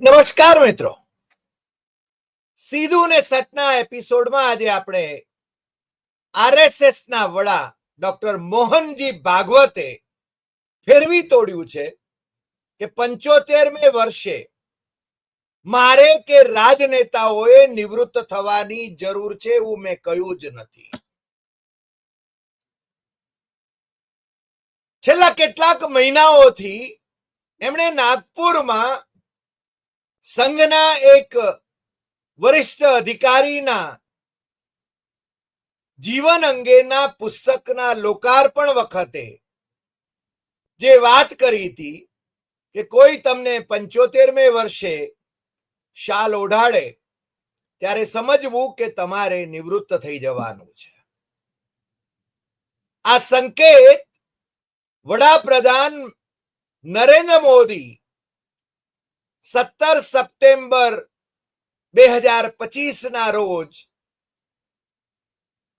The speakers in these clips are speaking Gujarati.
નમસ્કાર મિત્રો. સીધું ને સટના એપિસોડમાં આજે આપણે આરએસએસ ના વડા ડોક્ટર મોહનજી ભાગવતે ફેરવી તોડ્યું છે કે પંચોતેરમે વર્ષે મારે કે રાજનેતાઓએ નિવૃત્ત થવાની જરૂર છે એવું મેં કહ્યું જ નથી. છેલ્લા કેટલાક મહિનાઓથી એમણે નાગપુરમાં સંઘના એક વરિષ્ઠ અધિકારીના જીવન અંગેના પુસ્તકના લોકાર્પણ વખતે જે વાત કરી હતી કે કોઈ તમને પંચોતેરમે વર્ષે શાલ ઓઢાડે, ત્યારે સમજવું કે તમારે નિવૃત્ત થઈ જવાનું છે. આ સંકેત વડાપ્રધાન નરેન્દ્ર મોદી સત્તર સપ્ટેમ્બર બે હજાર પચીસ ના રોજ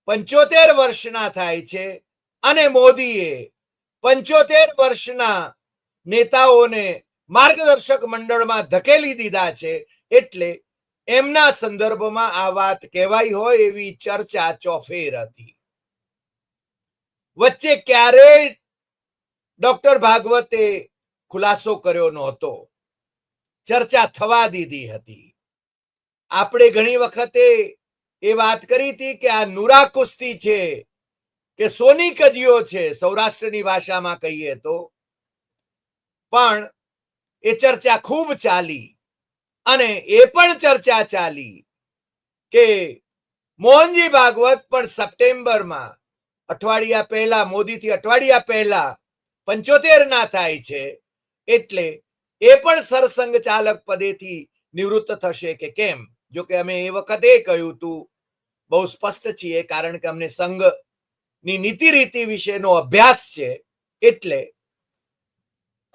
પંચોતેર વર્ષના થાય છે અને મોદીએ પંચોતેર વર્ષના નેતાઓને માર્ગદર્શક મંડળમાં ધકેલી દીધા છે એટલે એમના સંદર્ભમાં આ વાત કહેવાય હોય એવી ચર્ચા ચોફેર હતી. વચ્ચે ક્યારેય ડોક્ટર ભાગવતે ખુલાસો કર્યો નહોતો. ચર્ચા થવા દીધી હતી. આપણે ઘણી વખતે એ વાત કરી હતી કે આ નુરા કુસ્તી છે કે સોની કજીઓ છે સૌરાષ્ટ્રની ભાષામાં કહીએ તો. પણ એ ચર્ચા ખૂબ ચાલી અને એ પણ ચર્ચા ચાલી કે મોહનજી ભાગવત પણ સપ્ટેમ્બરમાં, અઠવાડિયા પહેલા, મોદીથી અઠવાડિયા પહેલા પંચોતેર ના થાય છે એટલે એ પણ સરસંઘ ચાલક પદેથી નિવૃત્ત થશે કે કેમ? જો કે અમે એ વખતે કહ્યું હતું બહુ સ્પષ્ટ છીએ, કારણ કે અમને સંઘની નીતિ રીતિ વિશેનો અભ્યાસ છે, એટલે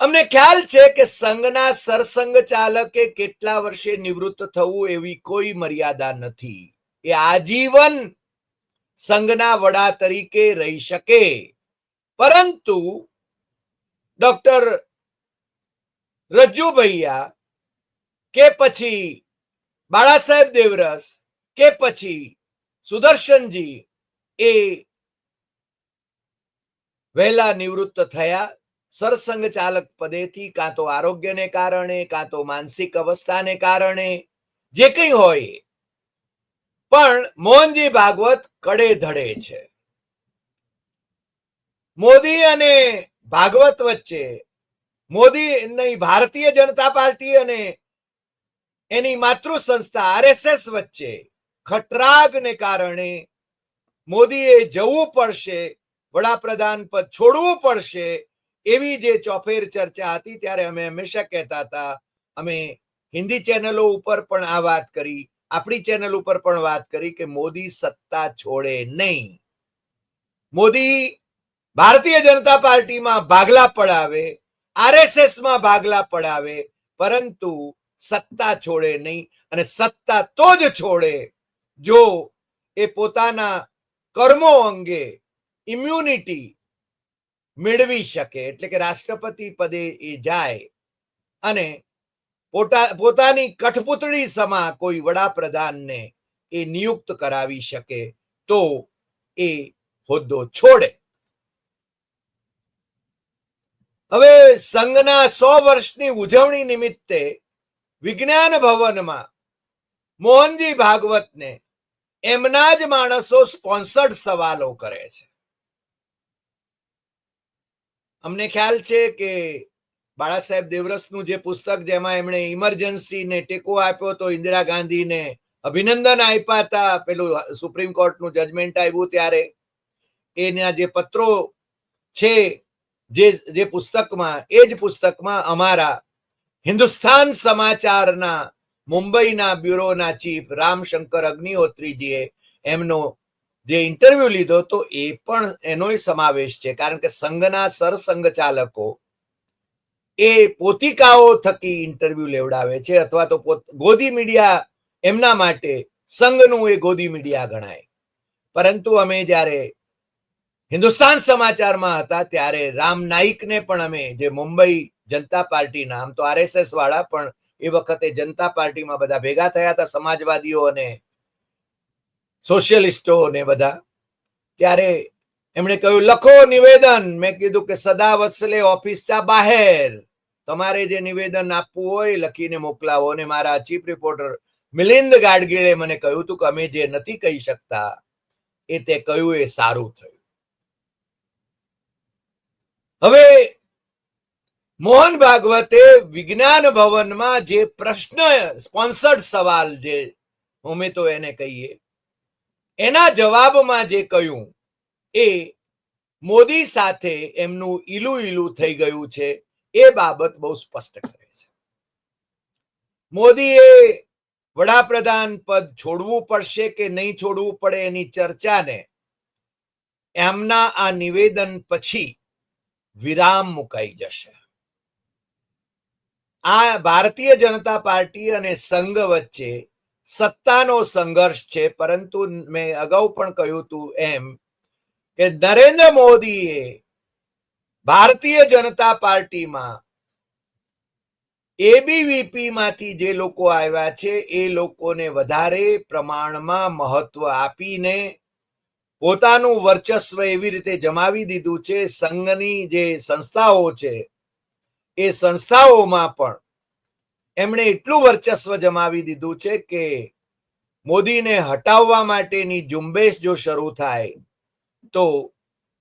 અમને ખ્યાલ છે કે સંઘના સરસંઘ ચાલકે કેટલા વર્ષે નિવૃત્ત થવું એવી કોઈ મર્યાદા નથી. એ આજીવન સંઘના વડા તરીકે રહી શકે. પરંતુ ડોક્ટર રજ્જુભૈયા કે પછી બાળા સાહેબ દેવરસ, કે પછી સુદર્શનજી એ વહેલા નિવૃત્ત થયા. સરસંઘ ચાલક પદેથી કાં તો આરોગ્યને કારણે, કાં તો માનસિક અવસ્થાને કારણે, જે કંઈ હોય. પણ મોહનજી ભાગવત કડે ધડે છે. મોદી અને ભાગવત વચ્ચે મોદી નહીં ભારતીય જનતા પાર્ટી અને એની માતૃ સંસ્થા આરએસએસ વચ્ચે ખટરાગને કારણે મોદીએ જવું પડશે, વડાપ્રધાન પદ છોડવું પડશે એવી જે ચોફેર ચર્ચા હતી ત્યારે અમે હંમેશા કહેતા હતા, અમે હિન્દી ચેનલો ઉપર પણ આ વાત કરી, આપણી ચેનલ ઉપર પણ વાત કરી કે મોદી સત્તા છોડે નહીં. મોદી ભારતીય જનતા પાર્ટીમાં ભાગલા પડાવે આરએસએસમાં ભાગલા પડાવે, પરંતુ સત્તા છોડે નહીં અને સત્તા તો જ છોડે. જો એ પોતાના કર્મો અંગે ઇમ્યુનિટી મેળવી શકે, એટલે કે રાષ્ટ્રપતિ પદે એ જાય, અને પોતા, પોતાની કઠપુતળી સમા કોઈ વડાપ્રધાનને એ નિયુક્ત કરાવી શકે, તો એ હોદ્દો છોડે. હવે સંઘના સો વર્ષની ઉજવણી નિમિત્તે વિજ્ઞાન ભવનમાં મોહનજી ભાગવતને એમના જ માણસો સ્પોન્સર્ડ સવાલો કરે છે. અમને ખ્યાલ છે કે બાળા સાહેબ દેવરસનું જે પુસ્તક જેમાં એમણે ઇમરજન્સીને ટેકો આપ્યો તો ઇન્દિરા ગાંધીને અભિનંદન આપ્યા હતા, પેલું સુપ્રીમ કોર્ટનું જજમેન્ટ આવ્યું ત્યારે. એના જે પત્રો છે જે જે પુસ્તકમાં, એ જ પુસ્તકમાં અમારા હિન્દુસ્તાન સમાચારના મુંબઈના બ્યુરોના ચીફ રામશંકર અગ્નિહોત્રીજીએ એમનો જે ઇન્ટરવ્યુ લીધો તો એ પણ એનો સમાવેશ છે. કારણ કે સંઘના સરસંઘ ચાલકો એ પોતિકાઓ થકી ઇન્ટરવ્યુ લેવડાવે છે અથવા તો ગોદી મીડિયા એમના માટે સંઘનું એ ગોદી મીડિયા ગણાય. પરંતુ અમે જ્યારે હિન્દુસ્તાન સમાચારમાં હતા ત્યારે રામ નાઈકને પણ અમે જે મુંબઈ જનતા પાર્ટીના આમ તો આરએસએસ વાળા, પણ એ વખતે જનતા પાર્ટીમાં બધા ભેગા થયા હતા, સમાજવાદીઓ અને સોશિયલિસ્ટો ને બધા. ત્યારે એમણે કહ્યું, લખો નિવેદન. મેં કીધું કે, સદા વત્સલે ઓફિસ ચા બહાર. તમારે જે નિવેદન આપવું હોય લખીને મોકલાવો. અને મારા ચીફ રિપોર્ટર મિલિંદ ગાડગીળે મને કહ્યું હતું કે, અમે જે નથી કહી શકતા, એ તે કહ્યું એ સારું થયું. હવે મોહન ભાગવતે વિજ્ઞાન ભવનમાં જે પ્રશ્ન, સ્પોન્સર્ડ સવાલ જે અમે તો એને કહીએ, એના જવાબમાં જે કહ્યું એ મોદી સાથે એમનું ઈલું ઈલું થઈ ગયું છે, એ બાબત બહુ સ્પષ્ટ કરે છે. મોદીએ વડાપ્રધાન પદ છોડવું પડશે કે નહીં છોડવું પડે એની ચર્ચાને, એમના આ નિવેદન પછી વિરામ મુકાઈ જશે. આ ભારતીય જનતા પાર્ટી અને સંઘ વચ્ચે સત્તાનો સંઘર્ષ છે, પરંતુ મેં અગાઉ પણ કહ્યું હતું એમ કે નરેન્દ્ર મોદીએ ભારતીય જનતા પાર્ટીમાં એબીવીપી માંથી જે લોકો આવ્યા છે, એ લોકોને વધારે પ્રમાણમાં મહત્વ આપીને પોતાનું વર્ચસ્વ એવી રીતે જમાવી દીધું છે, સંઘની જે સંસ્થાઓ છે, એ સંસ્થાઓમાં પણ એમણે એટલું વર્ચસ્વ જમાવી દીધું છે કે મોદીને હટાવવા માટેની ઝુંબેશ જો શરૂ થાય, તો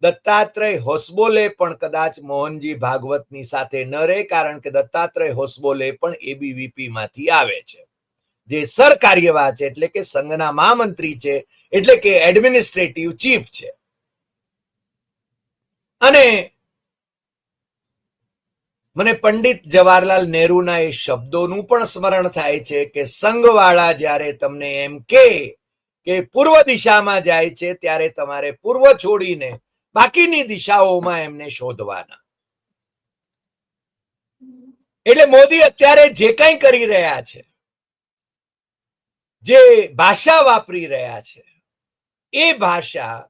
દત્તાત્રેય હોસબોલે પણ કદાચ મોહનજી ભાગવતની સાથે ન રહે, કારણ કે દત્તાત્રેય હોસબોલે પણ એબીવીપી માંથી આવે છે. જે સરકાર્યવાહ છે, એટલે કે સંઘના મહામંત્રી છે એટલે કે એડમિનિસ્ટ્રેટિવ ચીફ છે. અને મને પંડિત જવાહરલાલ નહેરુના એ શબ્દોનું પણ સ્મરણ થાય છે કે સંઘવાળા જ્યારે તમને એમ કે કે પૂર્વ દિશામાં જાય છે ત્યારે તમારે પૂર્વ છોડીને બાકીની દિશાઓમાં એમને શોધવાના. એટલે મોદી અત્યારે જે કંઈ કરી રહ્યા છે, જે ભાષા વાપરી રહ્યા છે એ ભાષા,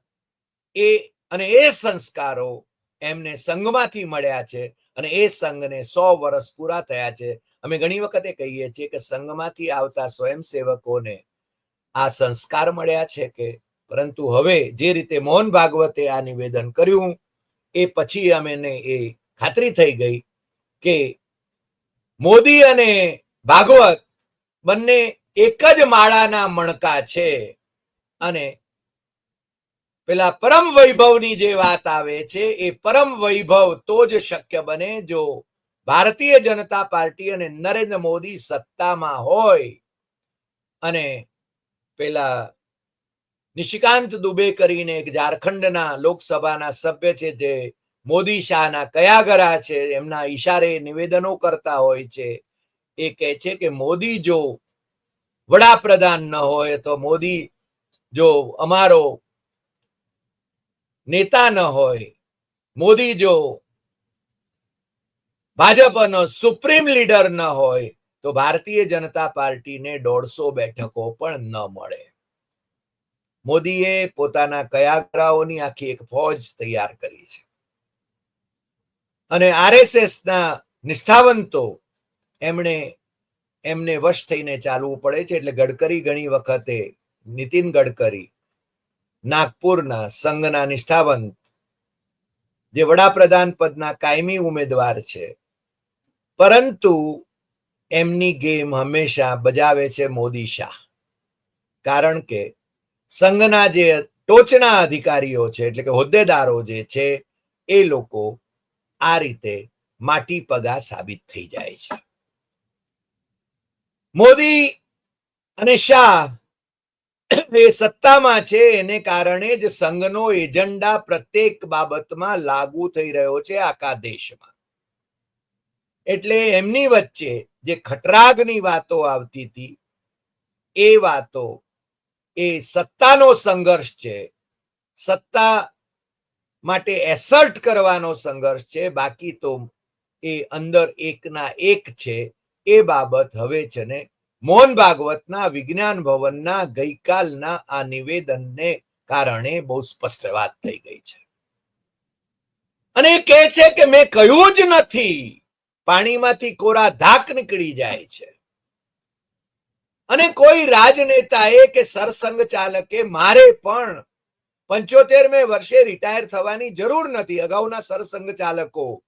એ અને એ સંસ્કારો એમને સંઘમાંથી મળ્યા છે અને એ સંઘને સો વર્ષ પૂરા થયા છે. અમે ઘણી વખતે કહીએ છીએ કે સંઘમાંથી આવતા સ્વયંસેવકોને આ સંસ્કાર મળ્યા છે કે પરંતુ હવે જે રીતે મોહન ભાગવતે આ નિવેદન કર્યું, એ પછી અમેને એ ખાતરી થઈ ગઈ કે મોદી અને ભાગવત બંને એક જ માળાના મણકા છે અને પેલા પરમ વૈભવની જે વાત આવે છે, એ પરમ વૈભવ તો જ શક્ય બને જો ભારતીય જનતા પાર્ટી અને નરેન્દ્ર મોદી સત્તામાં હોય. અને પેલા નિશિકાંત દુબે કરીને એક ઝારખંડના લોકસભાના સભ્ય છે, જે મોદી શાહના કયાગરા છે, એમના ઈશારે નિવેદનો કરતા હોય છે, એ કહે છે કે મોદી જો વડાપ્રધાન ન હોય, તો મોદી જો અમારો નેતા ન હોય, મોદી જો ભાજપનો સુપ્રીમ લીડર ન હોય, તો ભારતીય જનતા પાર્ટીને દોઢસો બેઠકો પણ ન મળે. મોદીએ પોતાના કયાગરાઓની આખી એક ફોજ તૈયાર કરી છે. અને આરએસએસના નિષ્ઠાવંતો એમણે, એમને વશ થઈને ચાલવું પડે છે, એટલે ગડકરી ઘણી વખતે નીતિન ગડકરી નાગપુરના સંઘના નિષ્ઠાવંત, જે વડાપ્રધાન પદના કાયમી ઉમેદવાર છે. પરંતુ એમની ગેમ હંમેશા બજાવે છે મોદી શાહ. કારણ કે સંઘના જે ટોચના અધિકારીઓ છે, એટલે કે હોદ્દેદારો જે છે, એ લોકો આ રીતે માટી પગા સાબિત થઈ જાય છે. મોદી અને શાહ એ સત્તામાં છે, એને કારણે જ સંઘનો એજન્ડા પ્રત્યેક બાબતમાં લાગુ થઈ રહ્યો છે આખા દેશમાં. એટલે એમની વચ્ચે જે ખટરાગની વાતો આવતી હતી, એ વાતો, એ સત્તાનો સંઘર્ષ છે, સત્તા માટે એસર્ટ કરવાનો સંઘર્ષ છે, બાકી તો એ અંદર એકના એક છે, એ બાબત હવે છે ને મોહન ભાગવતના વિજ્ઞાન ભવનના ગઈકાલના આ નિવેદનને કારણે બહુ સ્પષ્ટ વાત થઈ ગઈ છે. અને એ કહે છે કે મેં કહ્યું જ નથી, પાણીમાંથી કોરા ધાક નીકળી જાય છે. અને કોઈ રાજનેતાએ કે સરસંઘ ચાલકે મારે પણ પંચોતેર મે વર્ષે રિટાયર થવાની જરૂર નથી. અગાઉના સરસંઘ ચાલકો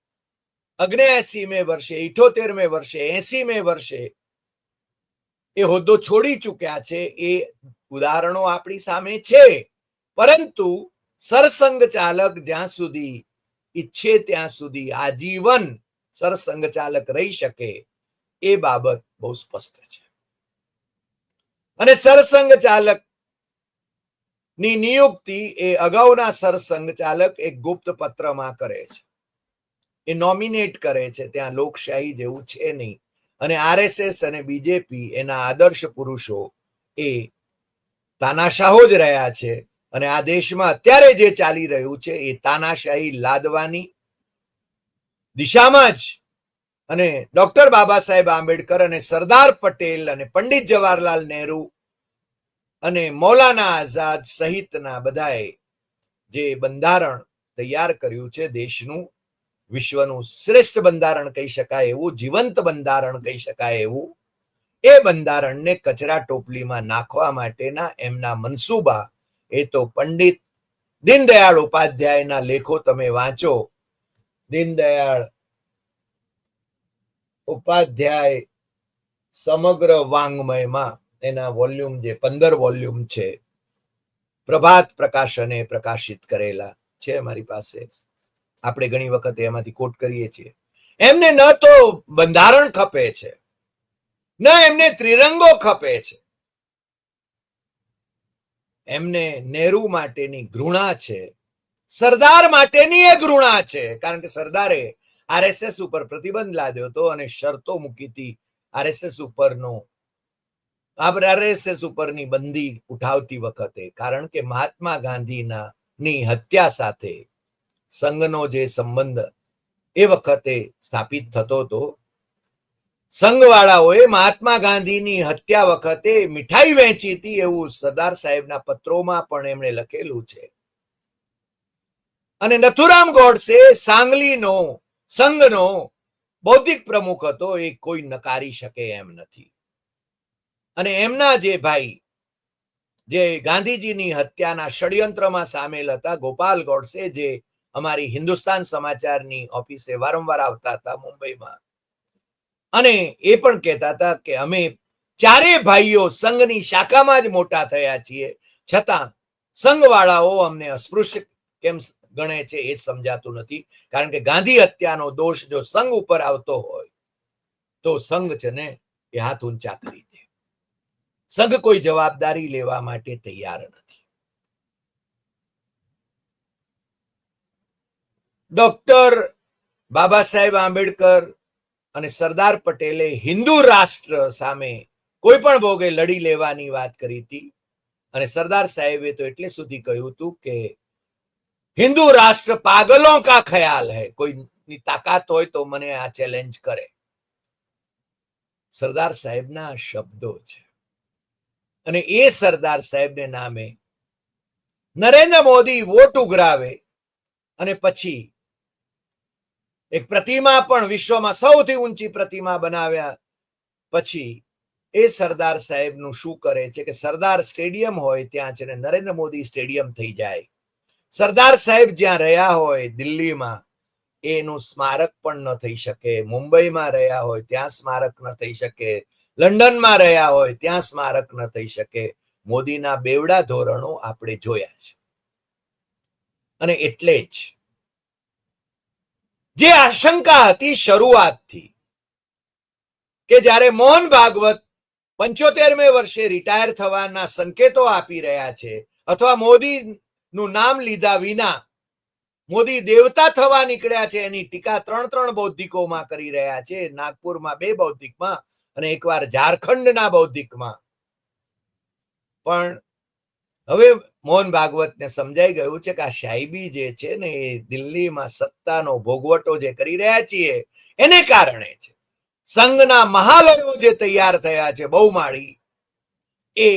અગ્નેએસી મે વર્ષે ઇઠોતેર મે વર્ષે એસી મે વર્ષે એ હોદ્દો છોડી ચૂક્યા છે એ ઉદાહરણો આપણી સામે છે. પરંતુ સરસંગ ચાલક જ્યાં સુધી ઈચ્છે ત્યાં સુધી આજીવન સરસંગ ચાલક રહી શકે એ બાબત બહુ સ્પષ્ટ છે. અને સરસંઘ ચાલકની નિયુક્તિ એ અગાઉના સરસંઘ ચાલક એક ગુપ્ત પત્રમાં કરે છે. એ નોમિનેટ કરે છે. ત્યાં લોકશાહી જેવું છે નહીં. અને આરએસએસ અને બીજેપી એના આદર્શ પુરુષો એ તાનાશાહો જ રહ્યા છે અને આ દેશમાં અત્યારે જે ચાલી રહ્યું છે એ તાનાશાહી લાદવાની દિશામાં જ. અને ડોક્ટર બાબા સાહેબ આંબેડકર અને સરદાર પટેલ અને પંડિત જવાહરલાલ નહેરુ અને મૌલાના આઝાદ સહિતના બધાએ જે બંધારણ તૈયાર કર્યું છે દેશનું વિશ્વનું શ્રેષ્ઠ બંધારણ કહી શકાય એવું, જીવંત બંધારણ કહી શકાય એવું, એ બંધારણને કચરા ટોપલીમાં નાખવા માટેના એમના મનસૂબા, એ તો પંડિત દીનદયાળ ઉપાધ્યાયના લેખો તમે વાંચો. દીનદયાળ ઉપાધ્યાય સમગ્ર વાંગમયમાં એના વોલ્યુમ જે પંદર વોલ્યુમ છે, પ્રભાત પ્રકાશને પ્રકાશિત કરેલા છે મારી પાસે. આપણે ઘણી વખત એમાંથી કોટ કરીએ છીએ. એમને ન તો બંધારણ ખપે છે. ન એમને ત્રિરંગો ખપે છે. એમને નેહરુ માટેની ઘૃણા છે. સરદાર માટેની એ ઘૃણા છે. કારણ કે સરદારે આરએસએસ ઉપર પ્રતિબંધ લાદ્યો હતો અને શરતો મૂકી હતી આરએસએસ ઉપરનો. આરએસએસ ઉપરની બંદી ઉઠાવતી વખતે. કારણ કે મહાત્મા ગાંધીના ની હત્યા સાથે સંઘનો જે સંબંધ એ વખતે સ્થાપિત થતો હતો. સંઘવાળાઓએ મહાત્મા ગાંધીની હત્યા વખતે મીઠાઈ વહેંચી હતી એવું સરદાર સાહેબના પત્રોમાં પણ એમણે લખેલું છે. અને નથુરામ ગોડસે સાંગલીનો, સંઘનો બૌદ્ધિક પ્રમુખ હતો એ કોઈ નકારી શકે એમ નથી. અને એમના જે ભાઈ, જે ગાંધીજીની હત્યાના ષડયંત્રમાં સામેલ હતા, ગોપાલ ગોડસે જે અમારી હિન્દુસ્તાન સમાચારની ઓફિસે વારંવાર આવતા હતા મુંબઈમાં. અને એ પણ કહેતા હતા કે અમે ચારે ભાઈઓ સંઘની શાખામાં જ મોટા થયા છીએ. છતાં સંઘવાળાઓ અમને અસ્પૃશ્ય કેમ ગણે છે એ સમજાતું નથી. કારણ કે ગાંધી હત્યાનો દોષ જો સંઘ ઉપર આવતો હોય, તો સંઘ છે ને એ હાથ ઊંચા કરી દે. સંઘ કોઈ જવાબદારી લેવા માટે તૈયાર નથી. ડોક્ટર બાબા સાહેબ આંબેડકર અને સરદાર પટેલે હિન્દુ રાષ્ટ્ર સામે કોઈ પણ ભોગે લડી લેવાની વાત કરી હતી. અને સરદાર સાહેબે તો એટલે સુધી કહ્યું હતું કે હિન્દુ રાષ્ટ્ર પાગલો કા ખ્યાલ હૈ? કોઈની તાકાત હોય તો મને આ ચેલેન્જ કરે. સરદાર સાહેબના શબ્દો છે. અને એ સરદાર સાહેબને નામે નરેન્દ્ર મોદી વોટ ઉઘરાવે અને પછી એક પ્રતિમા પણ વિશ્વમાં સૌથી ઊંચી પ્રતિમા બનાવ્યા પછી એ સરદાર સાહેબનું શું કરે છે કે સરદાર સ્ટેડિયમ હોય ત્યાં છે ને નરેન્દ્ર મોદી સ્ટેડિયમ થઈ જાય. સરદાર સાહેબ જ્યાં રહ્યા હોય દિલ્હીમાં, એનું સ્મારક પણ ન થઈ શકે. મુંબઈમાં રહ્યા હોય ત્યાં સ્મારક ન થઈ શકે. લંડનમાં રહ્યા હોય ત્યાં સ્મારક ન થઈ શકે. મોદીના બેવડા ધોરણો આપણે જોયા છે. અને એટલે જ જે આશંકા હતી શરૂઆતથી કે જ્યારે મોહન ભાગવત પંચોતેરમે વર્ષે રિટાયર થવાના સંકેતો આપી રહ્યા છે અથવા મોદી નું નામ લીધા વિના મોદી દેવતા થવા નીકળ્યા છે એની ટીકા ત્રણ ત્રણ બૌદ્ધિકોમાં કરી રહ્યા છે. નાગપુરમાં બે બૌદ્ધિકમાં અને એકવાર ઝારખંડના બૌદ્ધિકમાં. પણ હવે મોહન ભાગવતને સમજાઈ ગયું છે કે આ સાહેબી જે છે ને એ દિલ્હીમાં સત્તાનો ભોગવટો જે કરી રહ્યા છીએ, એને કારણે છે. સંઘના મહાલયો જે તૈયાર થયા છે બહુમાળી એ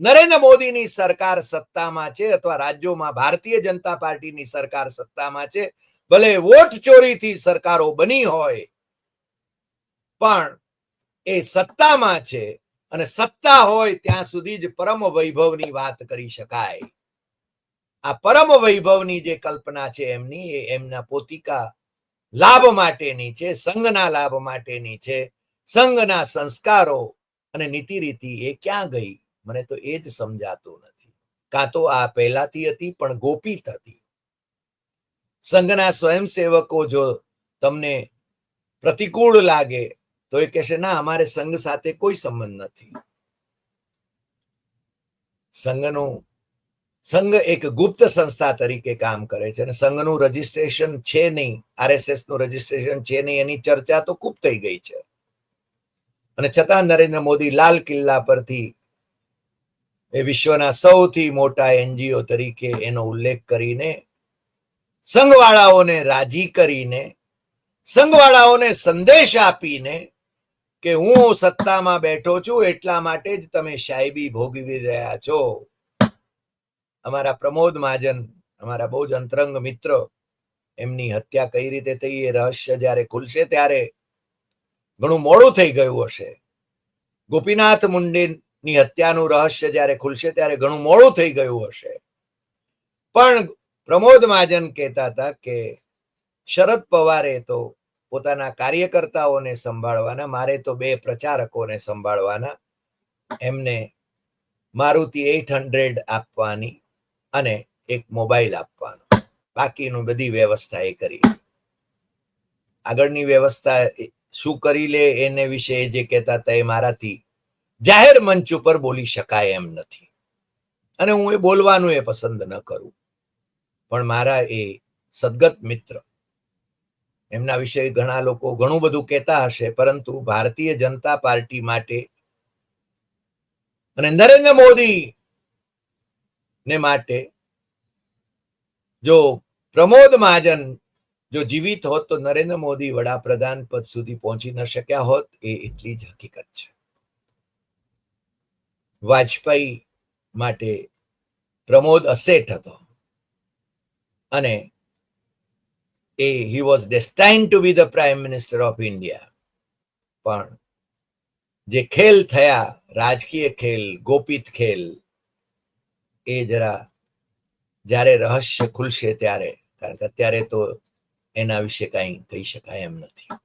નરેન્દ્ર મોદીની સરકાર સત્તામાં છે અથવા રાજ્યોમાં ભારતીય જનતા પાર્ટીની સરકાર સત્તામાં છે, ભલે વોટ ચોરીથી સરકારો બની હોય, પણ એ સત્તામાં છે અને સત્તા હોય ત્યાં સુધી જ પરમ વૈભવની વાત કરી શકાય. આ પરમ વૈભવની જે કલ્પના છે એમની, એ એમના પોતિકા લાભ માટેની છે, સંઘના લાભ માટેની છે. સંઘના સંસ્કારો અને નીતિ રીતિ એ ક્યાં ગઈ? મને તો એ જ સમજાતું નથી. કાં તો આ પહેલાથી હતી, પણ ગોપિત હતી સંઘના સ્વયંસેવકો જો તમને પ્રતિકૂળ લાગે તો એ કહેશે, ના, અમારે સંઘ સાથે કોઈ સંબંધ નથી. સંઘનું, સંઘ એક ગુપ્ત સંસ્થા તરીકે કામ કરે છે અને સંઘનું રજીસ્ટ્રેશન છે નહીં, આરએસએસનું રજીસ્ટ્રેશન છે નહીં, એની ચર્ચા તો ખૂબ થઈ ગઈ છે. અને છતાં નરેન્દ્ર મોદી લાલ કિલ્લા પરથી એ વિશ્વના સૌથી મોટા એનજીઓ તરીકે એનો ઉલ્લેખ કરીને સંઘવાળાઓને રાજી કરીને, સંઘવાળાઓને સંદેશ આપીને કે હું સત્તામાં બેઠો છું એટલા માટે જ તમે સાહેબી ભોગવી રહ્યા છો. અમારા પ્રમોદ મહાજન, અમારા બહુ જ અંતરંગ મિત્ર, એમની હત્યા કઈ રીતે થઈ એ રહસ્ય જ્યારે ખુલશે ત્યારે ઘણું મોડું થઈ ગયું હશે. ગોપીનાથ મુંડેની હત્યાનું રહસ્ય જ્યારે ખુલશે ત્યારે ઘણું મોડું થઈ ગયું હશે. પણ પ્રમોદ મહાજન કહેતા હતા કે શરદ પવારે તો પોતાના કાર્યકર્તાઓને સંભાળવાના, મારે તો બે પ્રચારકોને સંભાળવાના, એમને મારુતિ એટ હંડ્રેડ આપવાની અને એક મોબાઈલ આપવાનો. બાકીનું બધી વ્યવસ્થા એ કરી. આગળની વ્યવસ્થા શું કરી લે એને વિશે જે કહેતા હતા એ મારાથી જાહેર મંચ ઉપર બોલી શકાય એમ નથી. અને હું એ બોલવાનું એ પસંદ ન કરું. પણ મારા એ સદગત મિત્ર એમના વિશે ઘણા લોકો ઘણું બધું કહેતા હશે, પરંતુ ભારતીય જનતા પાર્ટી માટે અને નરેન્દ્ર મોદી ને માટે જો પ્રમોદ મહાજન જો જીવિત હોત, તો નરેન્દ્ર મોદી વડાપ્રધાન પદ સુધી પહોંચી ન શક્યા હોત. એ એટલી જ હકીકત છે. વાજપેયી માટે પ્રમોદ અસેટ હતો અને he was destine to be the prime minister of India પણ જે ખેલ થયા, રાજકીય ખેલ, ગોપિત ખેલ, એ જરા જ્યારે રહસ્ય ખુલશે ત્યારે, કારણ કે અત્યારે તો એના વિશે કઈ કહી શકાય એમ નથી.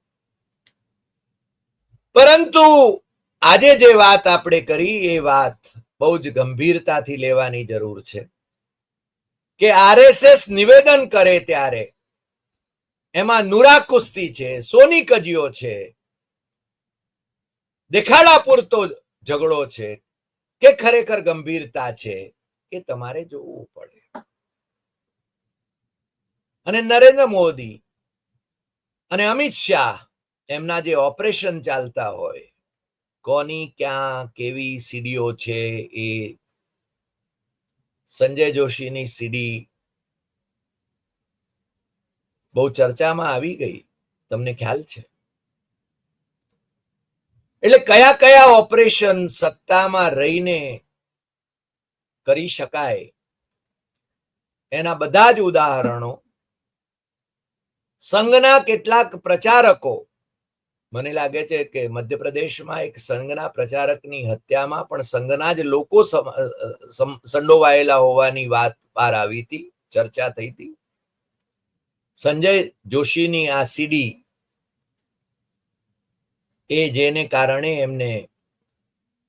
પરંતુ આજે જે વાત આપણે કરી, એ વાત બહુ જ ગંભીરતાથી લેવાની જરૂર છે કે આરએસએસ નિવેદન કરે ત્યારે એમાં નુરા કુસ્તી છે, સોની કજીઓ છે દેખાડા પૂરતો ઝઘડો છે, કે ખરેખર ગંભીરતા છે, એ તમારે જોવું પડે. અને નરેન્દ્ર મોદી અને અમિત શાહ એમના જે ઓપરેશન ચાલતા હોય, કોની ક્યાં કેવી સીડીઓ છે એ સંજય જોશીની સીડી બહુ ચર્ચામાં આવી ગઈ. તમને ખ્યાલ છે? એટલે કયા કયા ઓપરેશન સત્તામાં રહીને કરી શકાય? એના બધા જ ઉદાહરણો. સંઘના કેટલાક પ્રચારકો, મને લાગે છે કે મધ્યપ્રદેશમાં એક સંઘના પ્રચારકની હત્યામાં પણ સંઘના જ લોકો સંડોવાયેલા હોવાની વાત બહાર આવી હતી, ચર્ચા થઈ હતી. સંજય જોશીની આ સીડી એ જેને કારણે એમને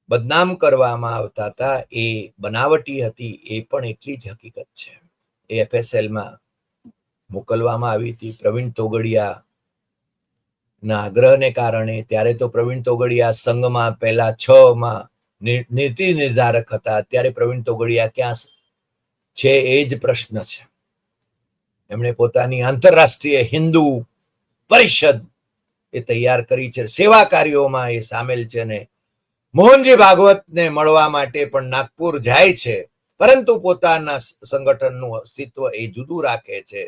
બદનામ કરવામાં આવતા હતા, એ બનાવટી હતી, એ પણ એટલી જ હકીકત છે. એ એફએસએલમાં મોકલવામાં આવી હતી પ્રવીણ તોગડિયા ના આગ્રહને કારણે. ત્યારે તો પ્રવીણ તોગડિયા સંઘમાં પહેલા છ માં નીતિ નિર્ધારક હતા. અત્યારે પ્રવીણ તોગડિયા ક્યાં છે એ જ પ્રશ્ન છે. એમણે પોતાની આંતરરાષ્ટ્રીય હિન્દુ પરિષદ એ તૈયાર કરી છે. સેવા કાર્યોમાં એ સામેલ છે ને મોહનજી ભાગવતને મળવા માટે પણ નાગપુર જાય છે. પરંતુ પોતાના સંગઠનનું અસ્તિત્વ એ જુદું રાખે છે.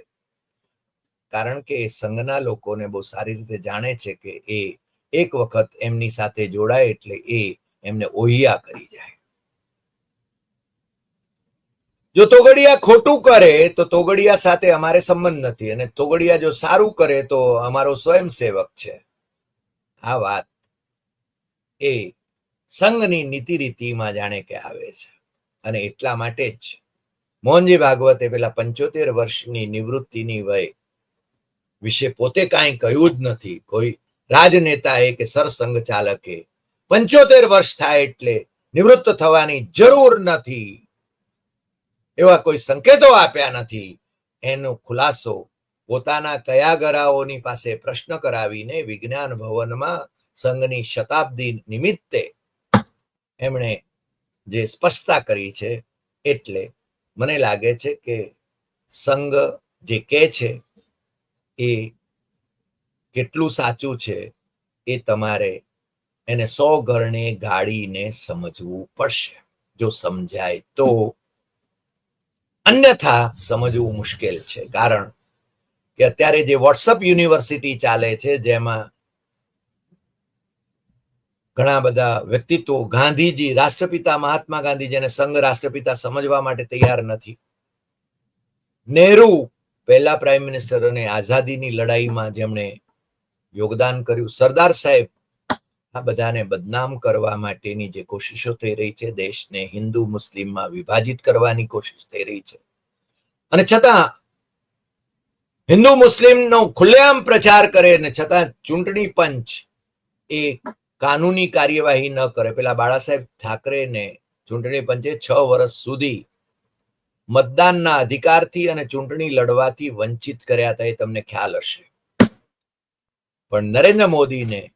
કારણ કે એ સંઘના લોકોને બહુ સારી રીતે જાણે છે કે એ એક વખત એમની સાથે જોડાય એટલે એ એમને ઓહિયા કરી જાય. જો તોગડિયા ખોટું કરે, તો તોગડિયા સાથે અમારે સંબંધ નથી. અને તોગડિયા જો સારું કરે, તો અમારો સ્વયંસેવક છે. આ વાત એ સંઘની નીતિ રીતિમાં જાણે કે આવે છે. અને એટલા માટે જ મોહનજી ભાગવતે પેલા પંચોતેર વર્ષની નિવૃત્તિની વય વિશે પોતે કાંઈ કહ્યું જ નથી. કોઈ રાજનેતાએ કે સરસંઘ ચાલકે પંચોતેર વર્ષ થાય એટલે નિવૃત્ત થવાની જરૂર નથી. એવા કોઈ સંકેતો આપ્યા નથી. એનો ખુલાસો પોતાના કયા ગરાઓની પાસે પ્રશ્ન કરાવીને વિજ્ઞાન ભવનમાં સંઘની શતાબ્દી નિમિત્તે એમણે જે સ્પષ્ટતા કરી છે, એટલે મને લાગે છે કે સંઘ જે કહે છે એ કેટલું સાચું છે એ તમારે એને સો ગરણે ગાળીને સમજવું પડશે. જો સમજાય તો અન્યથા સમજવું મુશ્કેલ છે. કારણ કે અત્યારે જે વોટ્સઅપ યુનિવર્સિટી ચાલે છે, જેમાં ઘણા બધા વ્યક્તિત્વો, ગાંધીજી, રાષ્ટ્રપિતા મહાત્મા ગાંધી જેને સંઘ રાષ્ટ્રપિતા સમજવા માટે તૈયાર નથી. નેહરુ પહેલા પ્રાઇમ મિનિસ્ટર અને આઝાદીની લડાઈમાં જેમણે યોગદાન કર્યું, સરદાર સાહેબ આ બધાને બદનામ કરવા માટેની જે કોશિશો થઈ રહી છે, દેશને હિન્દુ, મુસ્લિમમાં વિભાજિત કરવાની કોશિશ થઈ રહી છે. અને છતાં, હિન્દુ, મુસ્લિમનો ખુલ્લેઆમ પ્રચાર કરે ને છતાં ચૂંટણી પંચ એ કાનૂની કાર્યવાહી ન કરે. પેલા બાળા સાહેબ ઠાકરેને ચૂંટણી પંચે છ વર્ષ સુધી મતદાનના અધિકારથી અને ચૂંટણી લડવાથી વંચિત કર્યા હતા એ તમને ખ્યાલ હશે. પણ નરેન્દ્ર મોદીને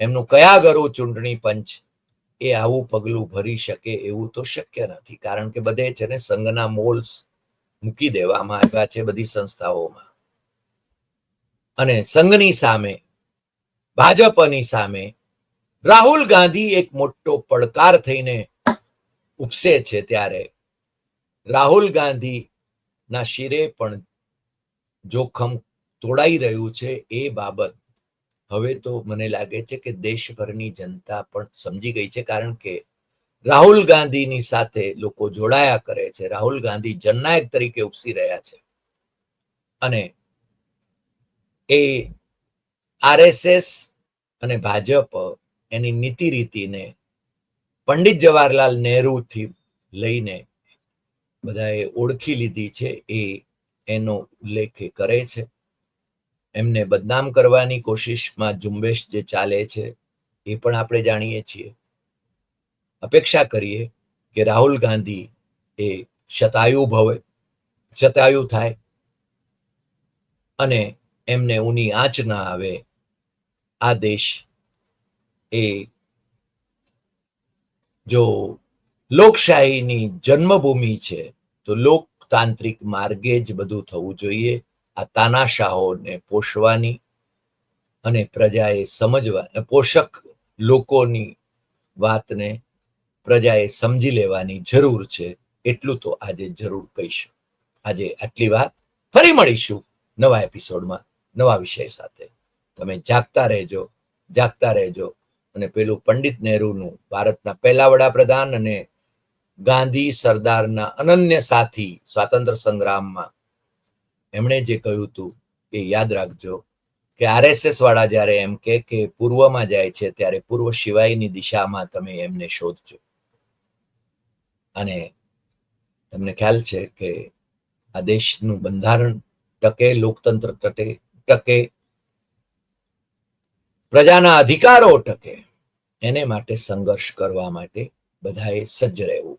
એમનું કયા ગરું ચૂંટણી પંચ એ આવું પગલું ભરી શકે એવું તો શક્ય નથી. કારણ કે બધે છે ને સંઘના મોલ્સ મૂકી દેવામાં આવ્યા છે બધી સંસ્થાઓમાં. અને સંઘની સામે, ભાજપની સામે રાહુલ ગાંધી એક મોટો પડકાર થઈને ઉપસે છે ત્યારે. રાહુલ ગાંધી ના શિરે પણ જોખમ તોડાઈ રહ્યું છે એ બાબત હવે તો મને લાગે છે કે દેશભરની જનતા પણ સમજી ગઈ છે, કારણ કે રાહુલ ગાંધીની સાથે લોકો જોડાયા કરે છે. રાહુલ ગાંધી જનનાયક તરીકે ઉપસી રહ્યા છે. અને એ આરએસએસ અને ભાજપ એની નીતિ રીતિને પંડિત જવાહરલાલ નહેરુથી લઈને બધાએ ઓળખી લીધી છે. એ એનો ઉલ્લેખ કરે છે. એમને બદનામ કરવાની કોશિશમાં ઝુંબેશ જે ચાલે છે, એ પણ આપણે જાણીએ છીએ. અપેક્ષા કરીએ કે રાહુલ ગાંધી એ શતાયુ ભવે શતાયુ થાય અને એમને ઊની આંચ ના આવે. આ દેશ એ જો લોકશાહીની જન્મભૂમિ છે, તો લોકતાંત્રિક માર્ગે જ બધું થવું જોઈએ. આ તાનાશાહોને પોષવાની અને પ્રજાએ સમજવા પોષક લોકોની વાતને પ્રજાએ સમજી લેવાની જરૂર છે, એટલું તો આજે જરૂર કહીશું. આજે આટલી વાત. ફરી મળીશું નવા એપિસોડમાં, નવા વિષય સાથે. તમે જાગતા રહેજો જાગતા રહેજો. અને પેલું પંડિત નહેરુનું ભારતના પહેલા વડાપ્રધાન અને ગાંધી સરદારના અનન્ય સાથી સ્વાતંત્ર્ય સંગ્રામમાં એમણે જે કહ્યું હતું એ યાદ રાખજો કે આરએસએસ વાળા જ્યારે એમ કે કે પૂર્વમાં જાય છે ત્યારે પૂર્વ સિવાયની દિશામાં તમે એમને શોધજો. અને તમને ખ્યાલ છે કે આ દેશનું બંધારણ ટકે, લોકતંત્ર ટકે ટકે, પ્રજાના અધિકારો ટકે, એને માટે સંઘર્ષ કરવા માટે બધાએ સજ્જ રહેવું